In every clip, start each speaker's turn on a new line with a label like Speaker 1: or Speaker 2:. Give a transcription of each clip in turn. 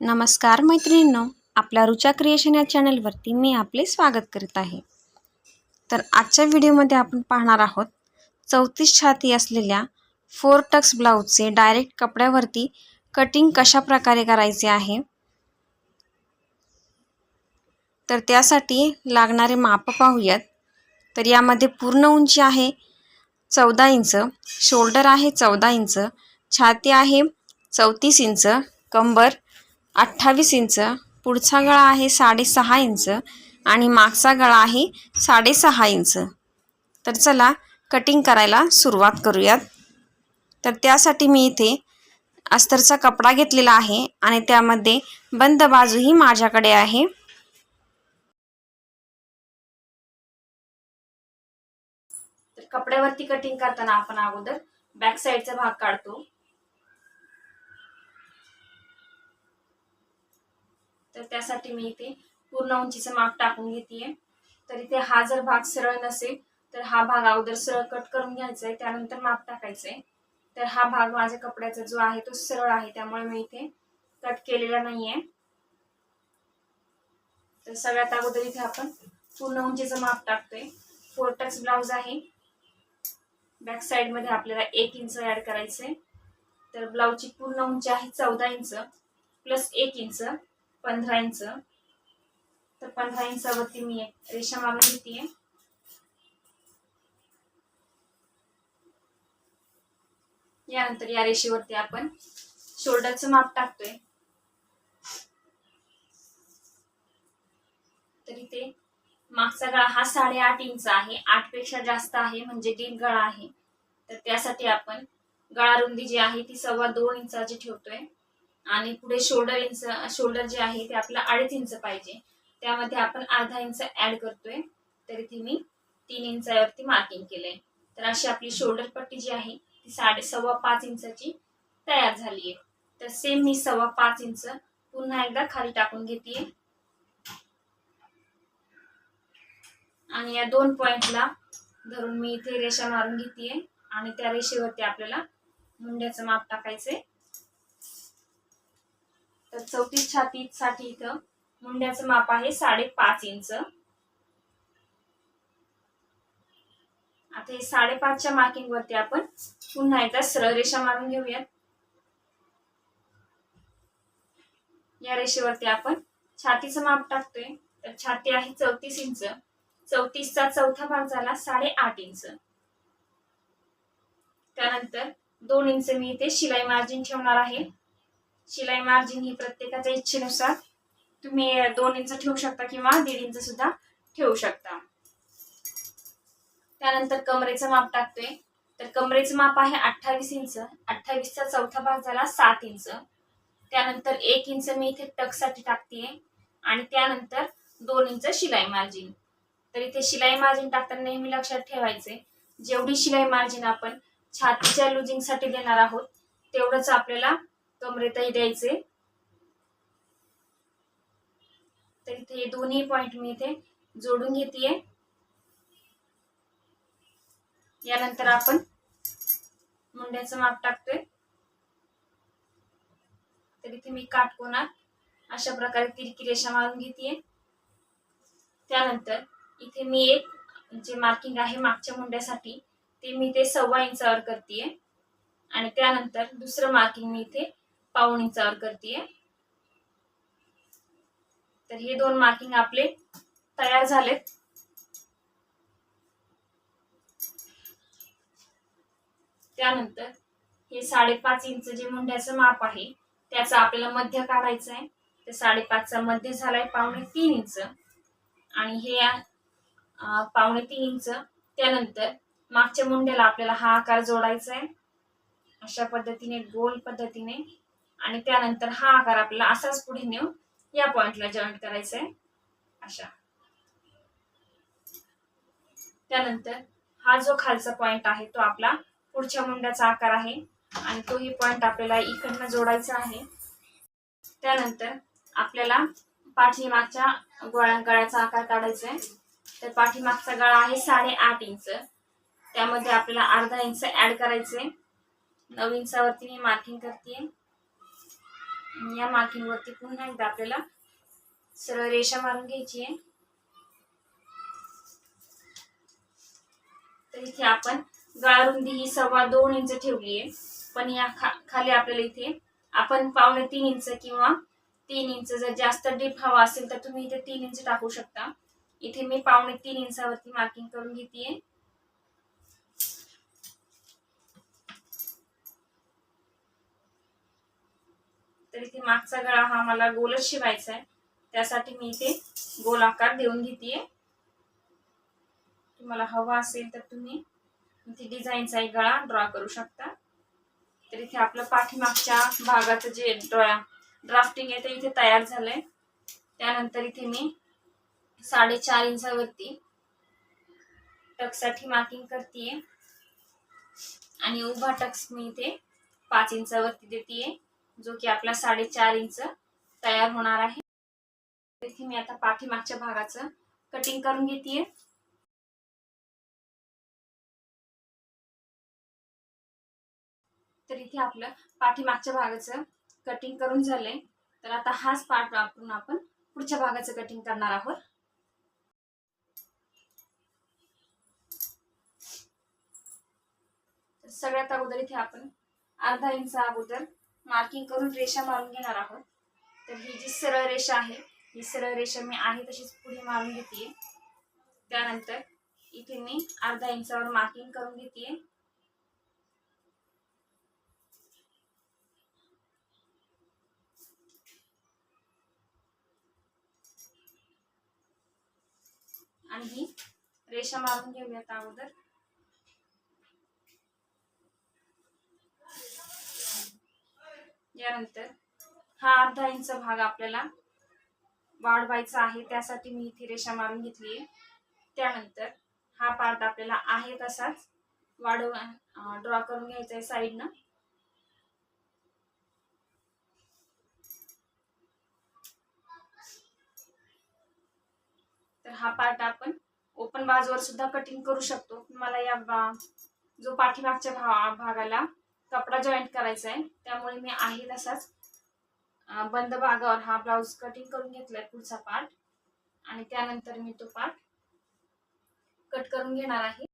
Speaker 1: नमस्कार मैत्रिणींनो आपल्या रुचा क्रिएशन या चॅनलवरती मी आपले स्वागत करीत आहे. तर आजच्या व्हिडिओमध्ये आपण पाहणार आहोत चौतीस छाती असलेल्या फोर टक्स ब्लाऊजचे डायरेक्ट कपड्यावरती कटिंग कशा प्रकारे करायचे आहे? तर त्यासाठी लागणारे माप पाहूयात. तर यामध्ये पूर्ण उंची आहे चौदा इंच शोल्डर आहे चौदा इंच छाती आहे चौतीस इंच कंबर अठ्ठावीस इंच पुढचा गळा आहे साडेसहा इंच आणि मागचा गळा आहे साडेसहा इंच. तर चला कटिंग करायला सुरुवात करूयात. तर त्यासाठी मी इथे अस्तरचा कपडा घेतलेला आहे आणि त्यामध्ये बंद बाजूही माझ्याकडे आहे. तर कपड्यावरती कटिंग करताना आपण अगोदर बॅक साईडचा भाग काढतो. तर त्यासाठी मी इथे पूर्ण उंचीचं माप टाकून घेते तर इथे हा जर भाग सरळ नसेल तर हा भाग अगोदर सरळ कट करून घ्यायचा आहे त्यानंतर माप टाकायचं आहे तर हा भाग माझ्या कपड्याचा जो आहे तो सरळ आहे त्यामुळे मी इथे कट केलेला नाहीये. तर सगळ्यात अगोदर इथे आपण पूर्ण उंचीचं माप टाकतोय. फोर टक्स ब्लाऊज आहे. बॅक साईडमध्ये आपल्याला एक इंच ऍड करायचंय. तर ब्लाऊजची पूर्ण उंची आहे चौदा इंच प्लस एक इंच. पंधरा इंच तर पंधरा इंचावरती मी एक रेषा मारून घेते यानंतर या रेषेवरती आपण शोल्डरचं माप टाकतोय. तर इथे मागचा गळा हा साडेआठ इंच आहे. आठपेक्षा जास्त आहे म्हणजे डीप गळा आहे. तर त्यासाठी आपण गळा रुंदी जी आहे ती सव्वा दोन इंचाची ठेवतोय. आणि पुढे शोल्डर इंच शोल्डर जे आहे ते आपला अडीच इंच पाहिजे. त्यामध्ये आपण अर्धा इंच ऍड करतोय. तर इथे मी तीन इंचावरती मार्किंग केलंय. तर अशी आपली शोल्डर पट्टी जी आहे ती साडे सव्वा पाच इंचाची तयार झाली आहे तर सेम मी सव्वा पाच इंच पुन्हा एकदा खाली टाकून घेते आणि या दोन पॉइंटला धरून मी इथे रेषा मारून घेते आणि त्या रेषेवरती आपल्याला मुंड्याचं माप टाकायचंय. तर चौतीस छाती साठी इथं मुंड्याचं माप आहे साडेपाच इंच. आता हे साडेपाचच्या मार्किंग वरती आपण पुन्हा एकदा सरळ रेषा मारून घेऊयात. या रेषेवरती आपण छातीचं माप टाकतोय. तर छाती आहे चौतीस इंच. चौतीसचा चौथा भाग झाला साडेआठ इंच. त्यानंतर दोन इंच मी इथे शिलाई मार्जिन ठेवणार आहे. शिलाई मार्जिन ही प्रत्येकाच्या इच्छेनुसार तुम्ही दोन इंच ठेवू शकता किंवा दीड इंच सुद्धा ठेवू शकता. त्यानंतर कमरेचं माप टाकतोय. तर कमरेचं माप आहे अठ्ठावीस इंच. अठ्ठावीसचा चौथा भाग झाला सात इंच. त्यानंतर एक इंच मी इथे टकसाठी टाकते आणि त्यानंतर दोन इंच शिलाई मार्जिन तर इथे शिलाई मार्जिन टाकताना नेहमी लक्षात ठेवायचे जेवढी शिलाई मार्जिन आपण छातीच्या लुजिंगसाठी देणार आहोत तेवढंच आपल्याला कमरेतही द्यायचे. तर इथे दोन्ही पॉइंट मी इथे जोडून घेते यानंतर आपण मुंड्याचं माप टाकतोय. तर इथे मी काटकोनात अशा प्रकारे तिरकी रेषा मारून घेते त्यानंतर इथे मी एक जे मार्किंग आहे मागच्या मुंड्यासाठी ते मी ते सव्वा इंचावर करते आणि त्यानंतर दुसरं मार्किंग मी इथे पाहुणीचा इंचावर करते तर हे दोन मार्किंग आपले तयार झालेत. त्यानंतर हे साडेपाच इंच जे मुंड्याचं माप आहे त्याचा आपल्याला मध्य काढायचं आहे. तर साडेपाचचा मध्य झालाय पावणे तीन इंच. आणि हे पावणे तीन इंच. त्यानंतर मागच्या मुंड्याला आपल्याला हा आकार जोडायचा आहे. अशा पद्धतीने गोल पद्धतीने आणि त्यानंतर हा आकार आपल्याला असाच पुढे नेऊन या पॉइंटला जॉईंट करायचा आहे अशा. त्यानंतर हा जो खालचा पॉइंट आहे तो आपला पुढच्या मुंड्याचा आकार आहे आणि तोही पॉइंट आपल्याला इकडनं जोडायचा आहे. त्यानंतर आपल्याला पाठीमागच्या गोळ्या गळ्याचा आकार काढायचा आहे. तर पाठीमागचा गळा आहे साडेआठ इंच. त्यामध्ये आपल्याला अर्धा इंच ऍड करायचे नऊ इंचावरती मी मार्किंग करते या मार्किंगवरती पुन्हा एकदा आपल्याला सरळ रेषा मारून घ्यायची आहे. तर इथे आपण गाळरुंदी ही सव्वा दोन इंच ठेवली आहे. पण या खा खाली आपल्याला इथे आपण पावणे तीन इंच किंवा तीन इंच जर जास्त डीप हवा असेल तर तुम्ही इथे तीन इंच टाकू शकता. इथे मी पावणे तीन इंचावरती मार्किंग करून घेते तर इथे मागचा गळा हा मला गोलच शिवायचा आहे त्यासाठी मी इथे गोल आकार देऊन घेते तुम्हाला हवा असेल तर तुम्ही इथे डिझाईनचा एक गळा ड्रॉ करू शकता. तर इथे आपलं पाठीमागच्या भागाचं जे ड्रॉ ड्राफ्टिंग आहे ते इथे तयार झालंय. त्यानंतर इथे मी साडेचार इंचावरती टक्ससाठी मार्किंग करते आणि उभा टक्स मी इथे पाच इंचावरती देते जो की आपला साडेचार इंच तयार होणार आहे. इथे मी आता पाठीमागच्या भागाचं कटिंग करून घेते तर इथे आपलं पाठीमागच्या भागाचं कटिंग करून झालंय. तर आता हाच पार्ट वापरून आपण पुढच्या भागाचं कटिंग करणार आहोत. सगळ्यात अगोदर इथे आपण अर्धा इंच अगोदर मार्किंग करून रेषा मारून घेणार आहोत. तर ही जी सरळ रेषा आहे ही सरळ रेषा मी आहे तशीच पुढे मारून घेते त्यानंतर इथे मी अर्धा इंचावर मार्किंग करून घेते आणि ही रेषा मारून घेऊयात अगोदर. यानंतर हा अर्धा इंच भाग आपल्याला वाढवायचा आहे त्यासाठी मी इथे रेषा मारून घेतली आहे. त्यानंतर हा पार्ट आपल्याला आहे तसाच वाढव ड्रॉ करून घ्यायचा आहे साईडनं तर हा पार्ट आपण ओपन बाजूवर सुद्धा कटिंग करू शकतो. मला या जो पाठीमागच्या भा भागाला कपडा जॉईंट करायचा आहे. त्यामुळे मी आहे तसाच बंद भागावर हा ब्लाऊज कटिंग करून घेतलाय पुढचा पार्ट आणि त्यानंतर मी तो पार्ट कट करून घेणार आहे.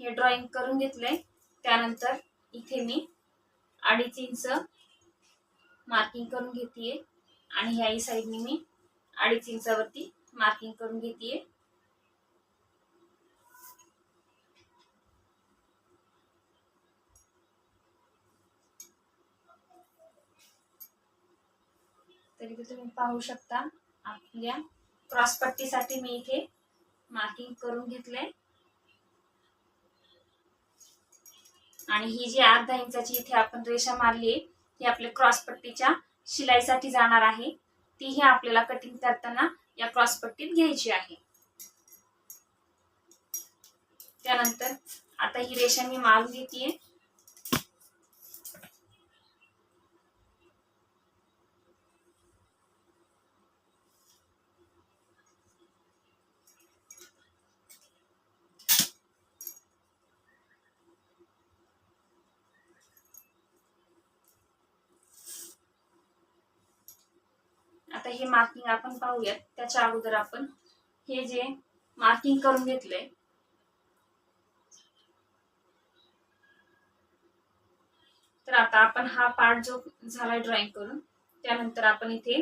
Speaker 1: हे ड्रॉइंग करून घेतलंय. त्यानंतर इथे मी अडीच इंच मार्किंग करून घेते आणि ह्याही साईडने मी अडीच इंचावरती मार्किंग करून घेते तरी तुम्ही पाहू शकता. आपल्या क्रॉसपट्टीसाठी मी इथे मार्किंग करून घेतलंय. आणि ही जी अर्धा इंचाची इथे आपण रेषा मारली आहे ही आपल्या क्रॉस पट्टीच्या शिलाईसाठी जाणार आहे. तीही आपल्याला कटिंग करताना या क्रॉस पट्टीत घ्यायची आहे. त्यानंतर आता ही रेषा मी मारून घेते आता हे मार्किंग आपण पाहूयात. त्याच्या अगोदर आपण हे जे मार्किंग करून घेतलंय तर आता आपण हा पार्ट जो झालाय ड्रॉइंग करून त्यानंतर आपण इथे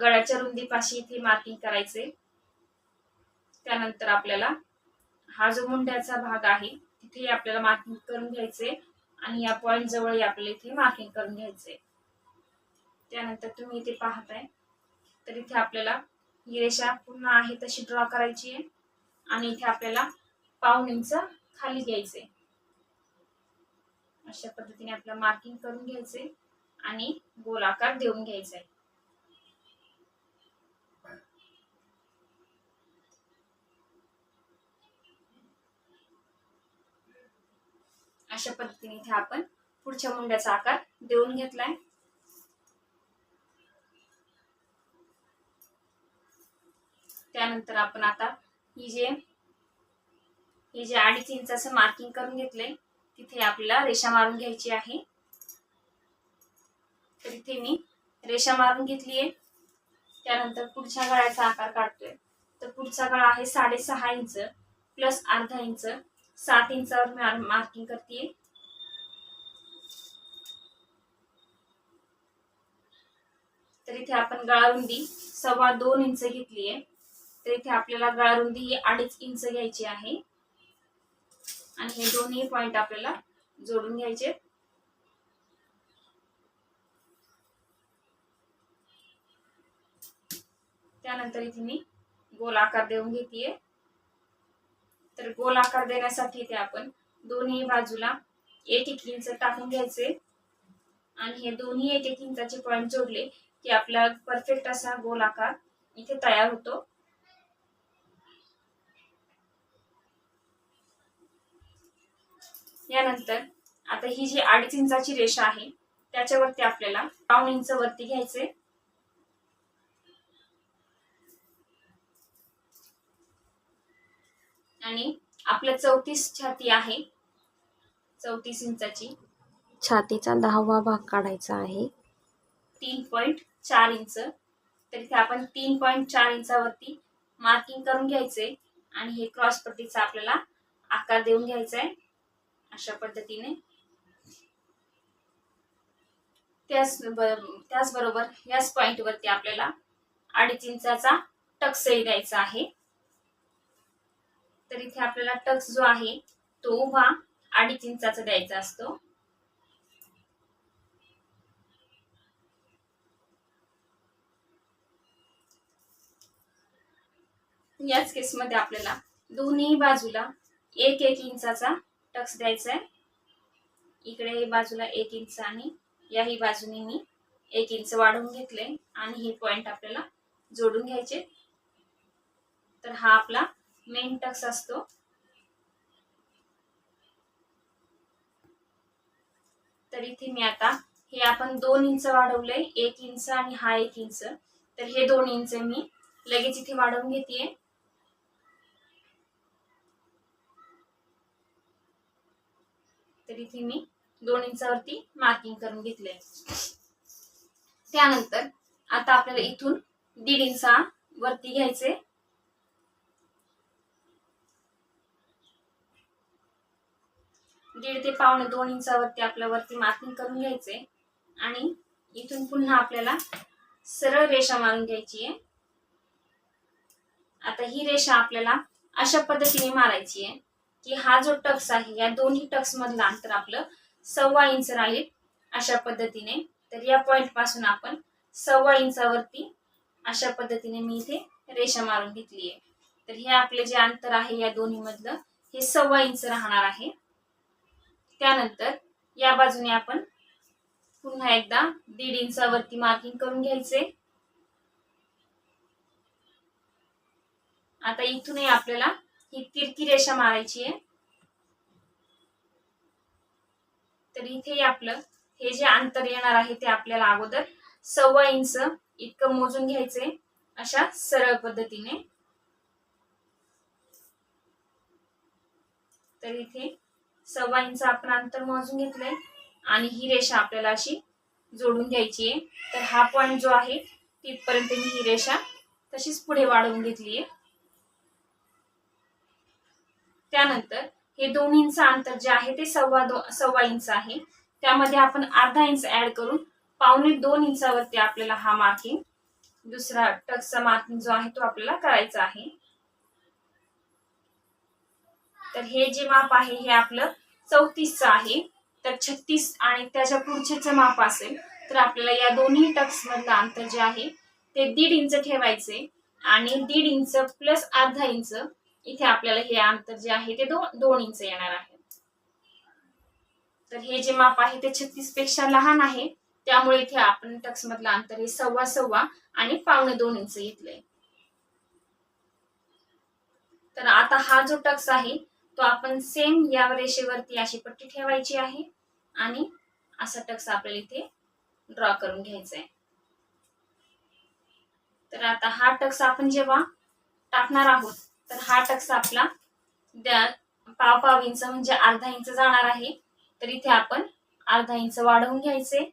Speaker 1: गळ्याच्या रुंदीपाशी इथे मार्किंग करायचे त्यानंतर आपल्याला हा जो मुंड्याचा भाग आहे तिथे आपल्याला मार्किंग करून घ्यायचे आणि या पॉइंट जवळ आपल्याला इथे मार्किंग करून घ्यायचे त्यानंतर तुम्ही इथे पाहताय तर इथे आपल्याला ही रेषा पुन्हा आहे तशी ड्रॉ करायची आहे. आणि इथे आपल्याला पाऊन इंच खाली घ्यायचे अशा पद्धतीने आपल्याला मार्किंग करून घ्यायचे आणि गोल आकार देऊन घ्यायचा आहे अशा पद्धतीने इथे आपण पुढच्या मुंड्याचा आकार देऊन घेतलाय. त्यानंतर आपण आता ही जे हे जे अडीच इंचाचं मार्किंग करून घेतलंय तिथे आपल्याला रेषा मारून घ्यायची आहे. तर इथे मी रेषा मारून घेतलीये त्यानंतर पुढच्या गळ्याचा आकार काढतोय. तर पुढचा गळा आहे साडेसहा इंच प्लस अर्धा इंच सात इंचावर मी मार्किंग करते तर इथे आपण गळारुंदी सव्वा दोन इंच घेतली आहे तर इथे आपल्याला गळारुंदी ही अडीच इंच घ्यायची आहे. आणि हे दोन्ही पॉइंट आपल्याला जोडून घ्यायचे. त्यानंतर इथे मी गोल आकार देऊन घेते तर गोल आकार देण्यासाठी इथे आपण दोन्ही बाजूला एक एक इंच टाकून घ्यायचे. आणि हे दोन्ही एक एक इंचाचे पॉइंट जोडले की आपला परफेक्ट असा गोल आकार इथे तयार होतो. यानंतर आता ही जी अडीच इंचाची रेषा आहे त्याच्यावरती आपल्याला पाऊन इंच वरती घ्यायचे. आणि आपलं चौतीस छाती आहे. चौतीस इंचाची.
Speaker 2: छातीचा दहावा भाग काढायचा आहे.
Speaker 1: तीन पॉइंट चार इंच. तर इथे आपण तीन पॉइंट चार इंचावरती मार्किंग करून घ्यायचे. आणि हे क्रॉस पट्टीचा आपल्याला आकार देऊन घ्यायचा आहे. अशा पद्धतीने. त्याच त्याचबरोबर याच पॉइंट वरती आपल्याला अडीच इंचाचा टक्सही द्यायचा आहे. तर इथे आपल्याला टक्स जो आहे तो उभा अडीच इंचाचा द्यायचा असतो. याच केसमध्ये आपल्याला दोन्ही बाजूला एक एक इंचाचा टक्स द्यायचा आहे. इकडे बाजूला एक इंच आणि याही बाजूने मी एक इंच वाढवून घेतले आणि हे पॉइंट आपल्याला जोडून घ्यायचे. तर हा आपला मेन टक्स असतो. तर इथे मी आता हे आपण दोन इंच वाढवलंय. एक इंच आणि हा एक इंच तर हे दोन इंच मी लगेच इथे वाढवून घेते तर इथे मी दोन इंचावरती मार्किंग करून घेतले त्यानंतर आता आपल्याला इथून दीड इंचा वरती घ्यायचे दीड ते पावणे दोन इंचावरती आपल्या वरती मार्किंग करून घ्यायचे आणि इथून पुन्हा आपल्याला सरळ रेषा मारून घ्यायची आहे. आता ही रेषा आपल्याला अशा पद्धतीने मारायची आहे. की हा जो टक्स आहे या दोन्ही टक्स मधलं अंतर आपलं सव्वा इंच राहील अशा पद्धतीने. तर या पॉइंटपासून आपण सव्वा इंचावरती अशा पद्धतीने मी इथे रेषा मारून घेतली आहे तर हे आपले जे अंतर आहे या दोन्ही मधलं हे सव्वा इंच राहणार आहे. त्यानंतर या बाजूने आपण पुन्हा एकदा दीड इंचावरती मार्किंग करून घ्यायचे. आता इथूनही आपल्याला ही तिरकी रेषा मारायची आहे. तर इथे आपलं हे जे अंतर येणार आहे ते आपल्याला अगोदर सव्वा इंच इतकं मोजून घ्यायचंय अशा सरळ पद्धतीने. तर इथे सव्वा इंच आपण अंतर मोजून घेतलंय आणि ही रेषा आपल्याला अशी जोडून घ्यायची आहे. तर हा पॉईंट जो आहे तिथपर्यंत मी ही रेषा तशीच पुढे वाढवून घेतली आहे त्यानंतर हे दोन इंच अंतर जे आहे ते सव्वा दो सव्वा इंच आहे. त्यामध्ये आपण अर्धा इंच ऍड करून पावणे दोन इंचावरती आपल्याला हा मार्किंग दुसरा टक्सचा मार्किंग जो आहे तो आपल्याला करायचा आहे. तर हे जे माप आहे हे आपलं चौतीसचं आहे. तर छत्तीस आणि त्याच्या पुढचेच माप असेल तर आपल्याला या दोन्ही टक्स मधलं अंतर जे आहे ते दीड इंच ठेवायचे आणि दीड इंच प्लस अर्धा इंच इथे आपल्याला हे अंतर जे आहे ते दोन दोन इंच येणार आहे. तर हे जे माप आहे ते छत्तीसपेक्षा लहान आहे. त्यामुळे इथे आपण टक्स मधलं अंतर हे सव्वा सव्वा आणि पावणे दोन इंच घेतलंय. तर आता हा जो टक्स आहे तो आपण सेम या रेषेवरती अशी पट्टी ठेवायची आहे आणि असा टक्स आपल्याला इथे ड्रॉ करून घ्यायचा आहे तर आता हा टक्स आपण जेव्हा टाकणार आहोत तर हा टक्स आपला द्या पाव पाव इंच म्हणजे अर्धा इंच जाणार आहे. तर इथे आपण अर्धा इंच वाढवून घ्यायचे.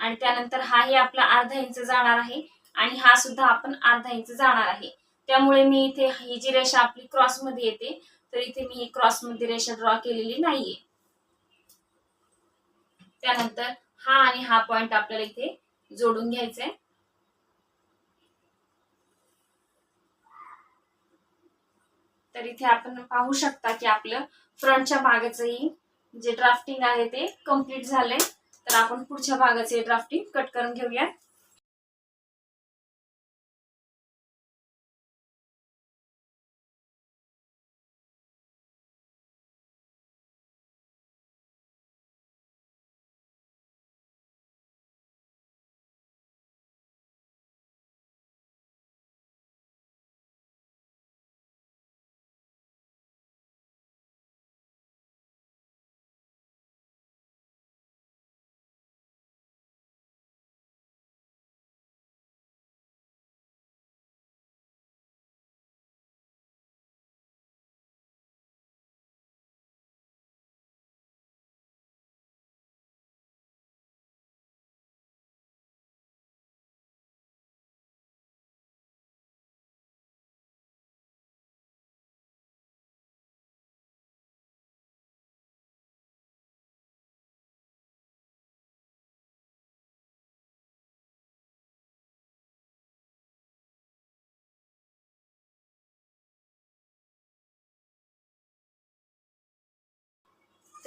Speaker 1: आणि त्यानंतर हाही आपला अर्धा इंच जाणार आहे आणि हा सुद्धा आपण अर्धा इंच जाणार आहे. त्यामुळे मी इथे ही जी रेषा आपली क्रॉसमध्ये येते तर इथे मी ही क्रॉसमध्ये रेषा ड्रॉ केलेली नाहीये. त्यानंतर हा आणि हा पॉइंट आपल्याला इथे जोडून घ्यायचा आहे तर इथे आपण पाहू शकता की आपलं फ्रंटच्या भागाचंही जे ड्राफ्टिंग आहे ते कंप्लीट झालंय. तर आपण पुढच्या भागाचे ड्राफ्टिंग कट करून घेऊया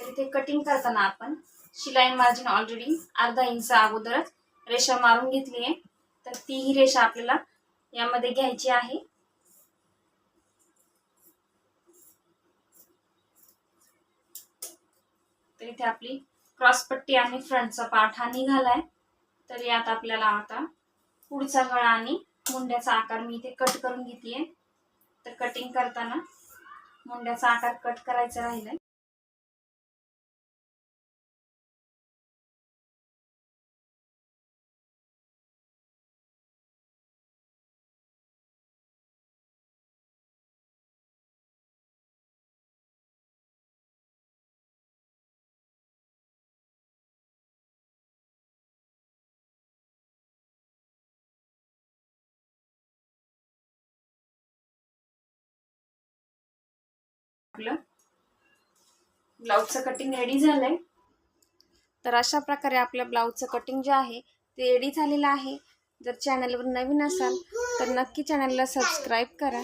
Speaker 1: इथे कटिंग करताना आपण शिलाई मार्जिन ऑलरेडी अर्धा इंच अगोदरच रेषा मारून घेतली आहे. तर तीही रेषा आपल्याला यामध्ये घ्यायची आहे. तर इथे आपली क्रॉस पट्टी आणि फ्रंटचा पार्ट हा निघालाय. तर यात आपल्याला आता पुढचा गळा आणि मुंड्याचा आकार मी इथे कट करून घेतलीये तर कटिंग करताना मुंड्याचा आकार कट करायचा राहिलाय. आपलं. ब्लाऊजचं कटिंग रेडी झालंय. तर अशा प्रकारे आपल्या ब्लाऊजचं कटिंग जे आहे ते रेडी झालेलं आहे. जर चॅनलवर नवीन असाल तर नक्की चॅनलला सबस्क्राईब करा.